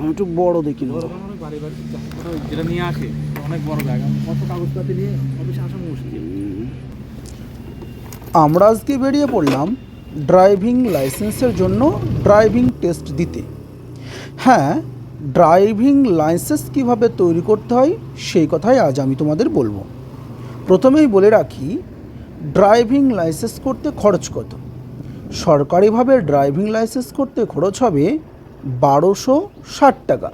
আমি একটু বড় দেখি নেব ওরকম অনেক বাড়ি বাড়ি কোথাও যেটা নিয়ে আসে অনেক বড় জায়গা। কত কাগজপাতি নিয়ে অফিসে আসা মুশকিল। আমরা আজকে বেরিয়ে পড়লাম ড্রাইভিং লাইসেন্সের জন্য ড্রাইভিং টেস্ট দিতে। হ্যাঁ ড্রাইভিং লাইসেন্স কীভাবে তৈরি করতে হয় সেই কথাই আজ আমি তোমাদের বলব। প্রথমেই বলে রাখি ড্রাইভিং লাইসেন্স করতে খরচ কত? সরকারিভাবে ড্রাইভিং লাইসেন্স করতে খরচ হবে বারোশো ষাট টাকা।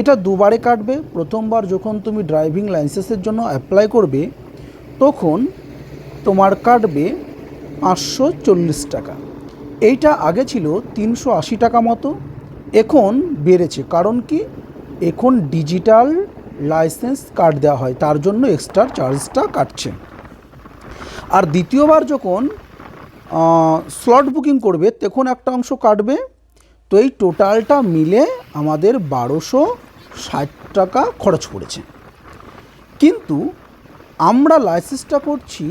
এটা দুবারে কাটবে, প্রথমবার যখন তুমি ড্রাইভিং লাইসেন্সের জন্য অ্যাপ্লাই করবে, তখন তোমার কাটবে পাঁচশো চল্লিশ টাকা। এইটা আগে ছিল তিনশো আশি টাকা মতো, এখন বেড়েছে। কারণ কি? এখন ডিজিটাল লাইসেন্স কার্ড দেওয়া হয়, তার জন্য এক্সট্রা চার্জটা কাটছে। আর দ্বিতীয়বার যখন স্লট বুকিং করবে, তখন একটা অংশ কাটবে তো এই টোটালটা মিলে আমাদের বারোশো ষাট টাকা খরচ পড়েছে। কিন্তু আমরা লাইসেন্সটা করছি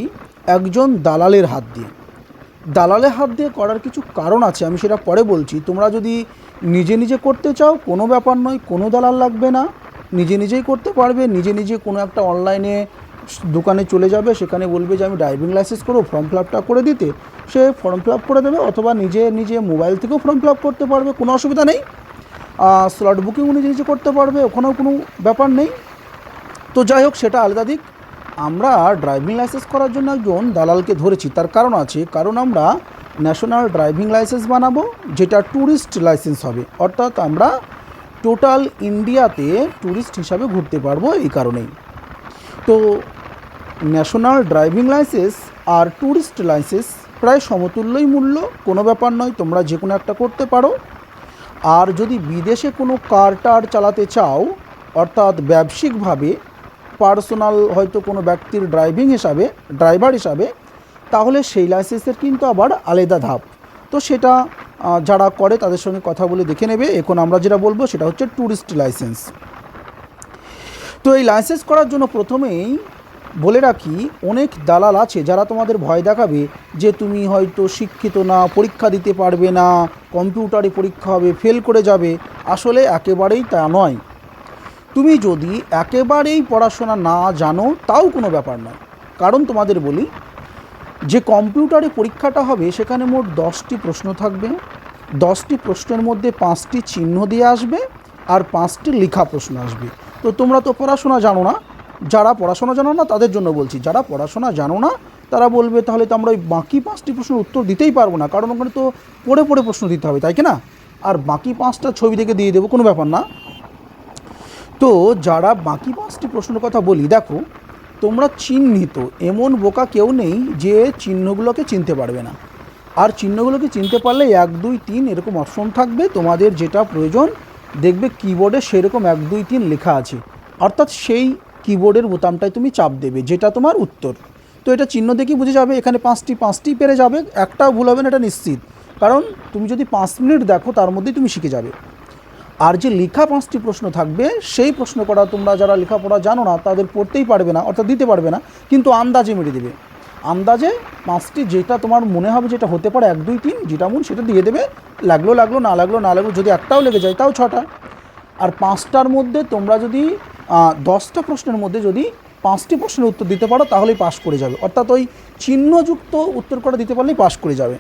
একজন দালালের হাত দিয়ে। দালালের হাত দিয়ে করার কিছু কারণ আছে, আমি সেটা পরে বলছি। তোমরা যদি নিজে নিজে করতে চাও, কোনো ব্যাপার নয়, কোনো দালাল লাগবে না। নিজে নিজেই করতে পারবে, নিজে নিজে কোনো একটা অনলাইনে দোকানে চলে যাবে, সেখানে বলবে যে আমি ড্রাইভিং লাইসেন্স করব, ফর্ম ফিল আপটা করে দিতে। সে ফর্ম ফিল আপ করে দেবে অথবা নিজে নিজে মোবাইল থেকেও ফর্ম ফিল আপ করতে পারবে, কোনো অসুবিধা নেই। স্লট বুকিংও নিজে নিজে করতে পারবে, ওখানেও কোনো ব্যাপার নেই। তো যাই হোক, সেটা আলাদা দিক। আমরা ড্রাইভিং লাইসেন্স করার জন্য একজন দালালকে ধরেছি, তার কারণ আছে, কারণ আমরা ন্যাশনাল ড্রাইভিং লাইসেন্স বানাবো, যেটা ট্যুরিস্ট লাইসেন্স হবে। অর্থাৎ আমরা টোটাল ইন্ডিয়াতে ট্যুরিস্ট হিসাবে ঘুরতে পারব এই কারণেই। তো ন্যাশনাল ড্রাইভিং লাইসেন্স আর ট্যুরিস্ট লাইসেন্স প্রায় সমতুল্যই মূল্য, কোনো ব্যাপার নয়, তোমরা যে কোনো একটা করতে পারো। আর যদি বিদেশে কোনো কার টার চালাতে চাও, অর্থাৎ ব্যবসায়িকভাবে, পার্সোনাল হয়তো কোনো ব্যক্তির ড্রাইভিং হিসাবে, ড্রাইভার হিসাবে, তাহলে সেই লাইসেন্সের কিন্তু আবার আলাদা ধাপ। তো সেটা যারা করে তাদের সঙ্গে কথা বলে দেখে নেবে। এখন আমরা যেটা বলব সেটা হচ্ছে ট্যুরিস্ট লাইসেন্স। তো এই লাইসেন্স করার জন্য প্রথমেই বলে রাখি, অনেক দালাল আছে যারা তোমাদের ভয় দেখাবে যে তুমি হয়তো শিক্ষিত না, পরীক্ষা দিতে পারবে না, কম্পিউটারে পরীক্ষা হবে ফেল করে যাবে। আসলে একেবারেই তা নয়। তুমি যদি একেবারেই পড়াশোনা না জানো, তাও কোনো ব্যাপার নয়। কারণ তোমাদের বলি, যে কম্পিউটারে পরীক্ষাটা হবে, সেখানে মোট দশটি প্রশ্ন থাকবে। দশটি প্রশ্নের মধ্যে পাঁচটি চিহ্ন দিয়ে আসবে আর পাঁচটি লেখা প্রশ্ন আসবে। তো তোমরা তো পড়াশোনা জানো না। যারা পড়াশোনা জানো না, তাদের জন্য বলছি, যারা পড়াশোনা জানো না, তারা বলবে, তাহলে তো আমরা ওই বাকি পাঁচটি প্রশ্নের উত্তর দিতেই পারব না, কারণ ওখানে তো পড়ে পড়ে প্রশ্ন দিতে হবে, তাই কি না? আর বাকি পাঁচটা ছবি থেকে দিয়ে দেবো, কোনো ব্যাপার না। তো যারা বাকি পাঁচটি প্রশ্নের কথা বলি, দেখো, তোমরা চিহ্নিত, এমন বোকা কেউ নেই যে চিহ্নগুলোকে চিনতে পারবে না। আর চিহ্নগুলোকে চিনতে পারলে এক, দুই, তিন এরকম অপশন থাকবে, তোমাদের যেটা প্রয়োজন, দেখবে কিবোর্ডে সেরকম এক, দুই, তিন লেখা আছে। অর্থাৎ সেই কিবোর্ডের বোতামটায় তুমি চাপ দেবে, যেটা তোমার উত্তর। তো এটা চিহ্ন দেখেই বুঝে যাবে এখানে পাঁচটি পাঁচটি পেরে যাবে, একটাও ভুল হবে না, এটা নিশ্চিত। কারণ তুমি যদি পাঁচ মিনিট দেখো, তার মধ্যেই তুমি শিখে যাবে। আর যে লেখা পাঁচটি প্রশ্ন থাকবে, সেই প্রশ্ন করা তোমরা যারা লেখাপড়া জানো না, তাদের পড়তেই পারবে না, অর্থাৎ দিতে পারবে না, কিন্তু আন্দাজে মেরে দেবে। আন্দাজে পাঁচটি যেটা তোমার মনে হবে যেটা হতে পারে, এক, দুই, তিন, যেটা মন সেটা দিয়ে দেবে, লাগল লাগল, না লাগল না লাগল, যদি একটাও লেগে যায়, তাও ছটা। আর পাঁচটার মধ্যে তোমরা যদি দশটা প্রশ্নের মধ্যে যদি পাঁচটি প্রশ্নের উত্তর দিতে পারো, তাহলেই পাশ করে যাবে। অর্থাৎ ওই চিহ্নযুক্ত উত্তর করা দিতে পারলেই পাশ করে যাবে।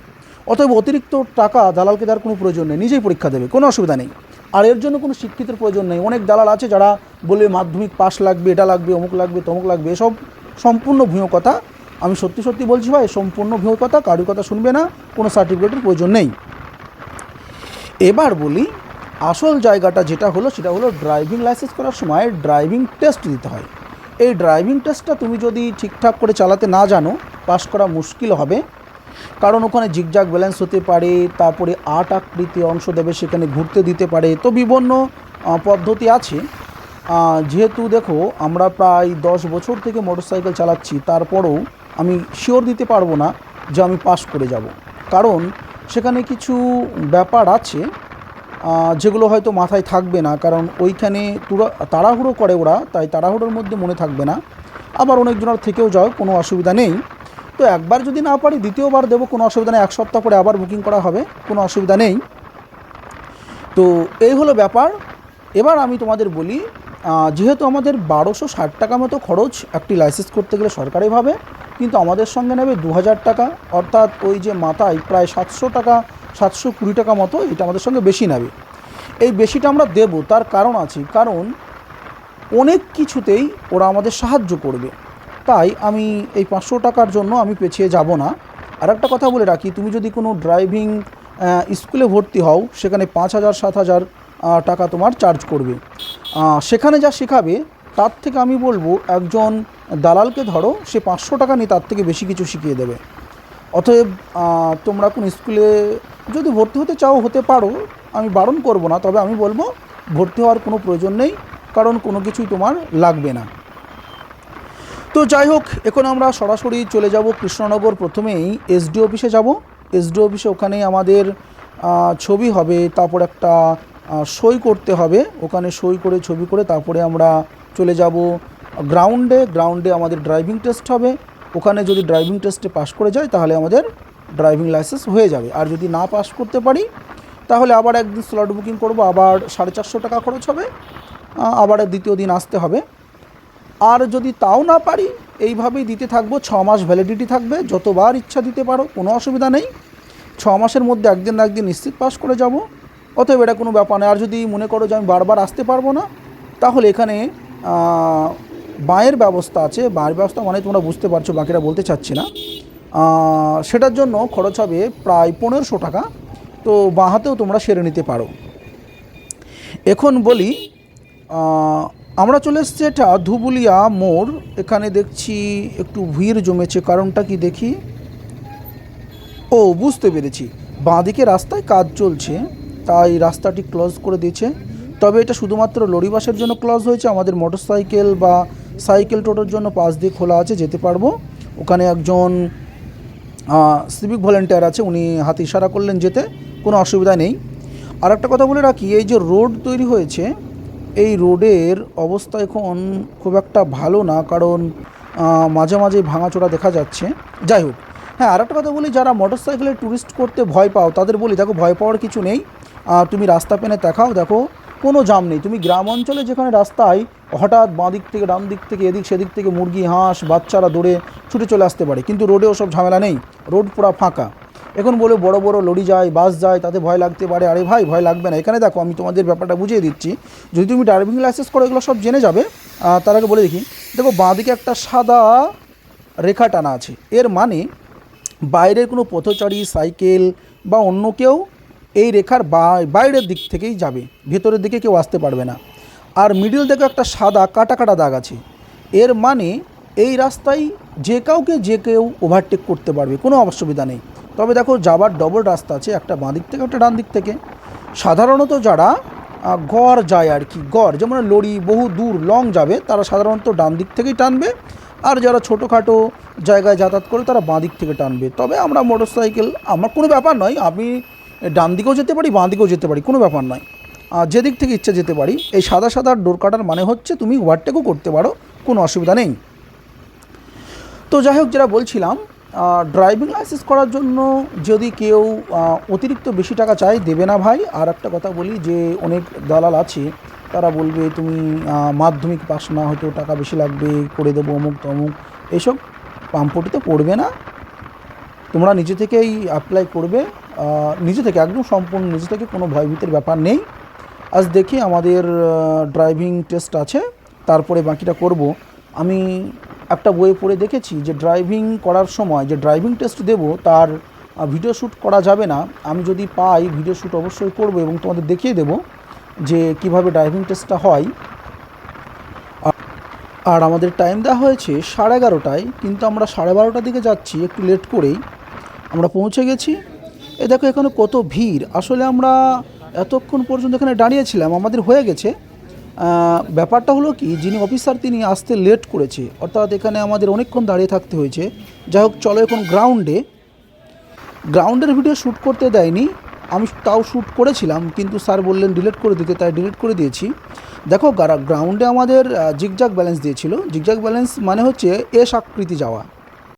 অতএব অতিরিক্ত টাকা দালালকে দেওয়ার কোনো প্রয়োজন নেই, নিজেই পরীক্ষা দেবে, কোনো অসুবিধা নেই। আর এর জন্য কোনো শিক্ষিতের প্রয়োজন নেই। অনেক দালাল আছে যারা বলবে মাধ্যমিক পাশ লাগবে, এটা লাগবে, অমুক লাগবে, তমুক লাগবে, এসব সম্পূর্ণ ভূয় কথা। আমি সত্যি সত্যি বলছি ভাই, সম্পূর্ণ ভূয় কথা, কারোর কথা শুনবে না, কোনো সার্টিফিকেটের প্রয়োজন নেই। এবার বলি আসল জায়গাটা যেটা হলো, সেটা হলো ড্রাইভিং লাইসেন্স করার সময় ড্রাইভিং টেস্ট দিতে হয়। এই ড্রাইভিং টেস্টটা তুমি যদি ঠিকঠাক করে চালাতে না জানো পাশ করা মুশকিল হবে। কারণ ওখানে জিগজাগ ব্যালেন্স হতে পারে, তারপরে আট আকৃতি অংশ দেবে, সেখানে ঘুরতে দিতে পারে। তো বিভিন্ন পদ্ধতি আছে। যেহেতু দেখো, আমরা প্রায় দশ বছর থেকে মোটরসাইকেল চালাচ্ছি, তারপরেও আমি শিওর দিতে পারব না যে আমি পাস করে যাব। কারণ সেখানে কিছু ব্যাপার আছে যেগুলো হয়তো মাথায় থাকবে না, কারণ ওইখানে তুরা, তাড়াহুড়ো করে ওরা, তাই তাড়াহুড়োর মধ্যে মনে থাকবে না। আবার অনেকজনের থেকেও যাও, কোনো অসুবিধা নেই। তো একবার যদি না পারি, দ্বিতীয়বার দেবো, কোনো অসুবিধা নেই। এক সপ্তাহ পরে আবার বুকিং করা হবে, কোনো অসুবিধা নেই। তো এই হলো ব্যাপার। এবার আমি তোমাদের বলি যেহেতু আমাদের বারোশো ষাট টাকা মতো খরচ, একটি লাইসেন্স করতে গেলে সরকারিভাবে কিন্তু আমাদের সঙ্গে নেবে দু হাজার টাকা। অর্থাৎ ওই যে মাথায় প্রায় সাতশো টাকা সাতশো কুড়ি টাকা মতো এটা আমাদের সঙ্গে বেশি নেবে। এই বেশিটা আমরা দেবো, তার কারণ আছে, কারণ অনেক কিছুতেই ওরা আমাদের সাহায্য করবে। তাই আমি এই পাঁচশো টাকার জন্য আমি পেছিয়ে যাব না। আর একটা কথা বলে রাখি, তুমি যদি কোনো ড্রাইভিং স্কুলে ভর্তি হও, সেখানে পাঁচ হাজার, সাত হাজার টাকা তোমার চার্জ করবে। সেখানে যা শেখাবে, তার থেকে আমি বলব, একজন দালালকে ধরো, সে পাঁচশো টাকা নিয়ে তার থেকে বেশি কিছু শিখিয়ে দেবে। অতএব তোমরা কোন স্কুলে যদি ভর্তি হতে চাও, হতে পারো। আমি বারণ করব না, তবে আমি বলব, ভর্তি হওয়ার কোনো প্রয়োজন নেই, কারণ কোনো কিছুই তোমার লাগবে না। তো যাই হোক, এখন আমরা সরাসরি চলে যাব কৃষ্ণনগর। প্রথমেই এসডি অফিসে যাব। এসডি অফিসে ওখানে আমাদের ছবি হবে, তারপর একটা সই করতে হবে। ওখানে সই করে, ছবি করে তারপরে আমরা চলে যাব গ্রাউন্ডে গ্রাউন্ডে আমাদের ড্রাইভিং টেস্ট হবে। ওখানে যদি ড্রাইভিং টেস্টে পাস করে যায়, তাহলে আমাদের ড্রাইভিং লাইসেন্স হয়ে যাবে। আর যদি না পাস করতে পারি, তাহলে আবার একদিন স্লট বুকিং করব, আবার সাড়ে চারশো টাকা খরচ হবে আবার দ্বিতীয় দিন আসতে হবে। আর যদি তাও না পারি, এইভাবেই দিতে থাকব, ছ মাস ভ্যালিডিটি থাকবে, যতবার ইচ্ছা দিতে পারো, কোনো অসুবিধা নেই। ছ মাসের মধ্যে একদিন না একদিন নিশ্চিত পাস করে যাব। অতএব এটা কোনো ব্যাপার নয়। আর যদি মনে করো যে আমি বারবার আসতে পারব না, তাহলে এখানে বাঁয়ের ব্যবস্থা আছে। বাঁয়ের ব্যবস্থা মানে তোমরা বুঝতে পারছ, বাকিরা বলতে চাচ্ছি না। সেটার জন্য খরচ হবে প্রায় পনেরোশো টাকা। তো বাঁ হাতেও তোমরা সেরে নিতে পারো। এখন বলি আমরা চলে এসছি এটা ধুবুলিয়া মোড়। এখানে দেখছি একটু ভিড় জমেছে, কারণটা কি দেখি? ও, বুঝতে পেরেছি। বাঁদিকে রাস্তায় কাজ চলছে, তাই রাস্তাটি ক্লোজ করে দিয়েছে। তবে এটা শুধুমাত্র লরি বাসের জন্য ক্লোজ হয়েছে, আমাদের মোটর সাইকেল বা সাইকেল টোটোর জন্য পাশ দিয়ে খোলা আছে, যেতে পারব। ওখানে একজন সিভিক ভলেন্টিয়ার আছে, উনি হাতে ইশারা করলেন যেতে, কোনো অসুবিধা নেই। আর একটা কথা বলে রাখি, এই যে রোড তৈরি হয়েছে, এই রোডের অবস্থা এখন খুব একটা ভালো না, কারণ মাঝে মাঝে ভাঙাচোরা দেখা যাচ্ছে। যাই হোক হ্যাঁ আর একটা কথা বলি, যারা মোটরসাইকেলে ট্যুরিস্ট করতে ভয় পাও, তাদের বলি, দেখো, ভয় পাওয়ার কিছু নেই। তুমি রাস্তা পেনে দেখাও, দেখো কোনো জাম নেই। তুমি গ্রাম অঞ্চলে যেখানে রাস্তায় হঠাৎ বাঁ দিক থেকে ডান দিক থেকে এদিক সেদিক থেকে মুরগি, হাঁস, বাচ্চারা দৌড়ে ছুটে চলে আসতে পারে, কিন্তু রোডে ওসব ঝামেলা নেই। রোড পুরো ফাঁকা। এখন বলে বড় বড় লরি যায়, বাস যায়, তাতে ভয় লাগতে পারে। আরে ভাই, ভয় লাগবে না। এখানে দেখো, আমি তোমাদের ব্যাপারটা বুঝিয়ে দিচ্ছি। যদি তুমি ড্রাইভিং লাইসেন্স করো, এগুলো সব জেনে যাবে। তার আগে বলে দেখি। দেখো বাঁদিকে একটা সাদা রেখা টানা আছে। এর মানে বাইরের কোনো পথচারী, সাইকেল বা অন্য কেউ এই রেখার বাইরের দিক থেকেই যাবে, ভেতরের দিকে কেউ আসতে পারবে না। আর মিডিল থেকে একটা সাদা কাটা কাটা দাগ আছে। এর মানে এই রাস্তায় যে কাউকে যে কেউ ওভারটেক করতে পারবে, কোনো অসুবিধা নেই। তবে দেখো, যাবার ডবল রাস্তা আছে, একটা বাঁ দিক থেকে একটা ডান দিক থেকে। সাধারণত যারা গড় যায় আর কি, গড়, যেমন লরি বহু দূর লং যাবে, তারা সাধারণত ডান দিক থেকেই টানবে। আর যারা ছোটোখাটো জায়গায় যাতায়াত করে, তারা বাঁ দিক থেকে টানবে। তবে আমরা মোটর সাইকেল আমার কোনো ব্যাপার নয়, আমি ডান দিকেও যেতে পারি, বাঁ দিকেও যেতে পারি, কোনো ব্যাপার নয়। আর যেদিক থেকে ইচ্ছা যেতে পারি, এই সাদা সাদা ডোর কাটার মানে হচ্ছে তুমি ওভারটেকও করতে পারো, কোনো অসুবিধা নেই। তো যাই হোক, যেটা বলছিলাম ড্রাইভিং লাইসেন্স করার জন্য যদি কেউ অতিরিক্ত বেশি টাকা চায়, দেবে না ভাই। আর একটা কথা বলি যে, অনেক দালাল আছে, তারা বলবে তুমি মাধ্যমিক পাস না, হয়তো টাকা বেশি লাগবে, করে দেবো অমুক তমুক। এইসব পাম্পটিতে পড়বে না। তোমরা নিজে থেকেই অ্যাপ্লাই করবে। নিজে থেকে, একদম সম্পূর্ণ নিজে থেকে, কোনো ভয়ভীতির ব্যাপার নেই। আজ দেখি আমাদের ড্রাইভিং টেস্ট আছে, তারপরে বাকিটা করব। আমি একটা বইয়ে পড়ে দেখেছি যে ড্রাইভিং করার সময়, যে ড্রাইভিং টেস্ট দেব, তার ভিডিও শ্যুট করা যাবে না। আমি যদি পাই ভিডিও শ্যুট অবশ্যই করব এবং তোমাদের দেখিয়ে দেব যে কীভাবে ড্রাইভিং টেস্টটা হয়। আর আমাদের টাইম দেওয়া হয়েছে সাড়ে এগারোটায়, কিন্তু আমরা সাড়ে বারোটার দিকে যাচ্ছি, একটু লেট করেই। আমরা পৌঁছে গেছি। এ দেখো, এখানে কত ভিড়। আসলে আমরা এতক্ষণ পর্যন্ত এখানে দাঁড়িয়েছিলাম আমাদের হয়ে গেছে। ব্যাপারটা হলো কি, যিনি অফিসার তিনি আসতে লেট করেছে। অর্থাৎ এখানে আমাদের অনেকক্ষণ দাঁড়িয়ে থাকতে হয়েছে। যাই হোক, চলো এখন গ্রাউন্ডে গ্রাউন্ডের ভিডিও শ্যুট করতে দেয়নি। আমি তাও শ্যুট করেছিলাম, কিন্তু স্যার বললেন ডিলিট করে দিতে, তাই ডিলিট করে দিয়েছি। দেখো গ্রাউন্ডে আমাদের জিগজাগ ব্যালেন্স দিয়েছিল। জিগজাগ ব্যালেন্স মানে হচ্ছে এস আকৃতি যাওয়া।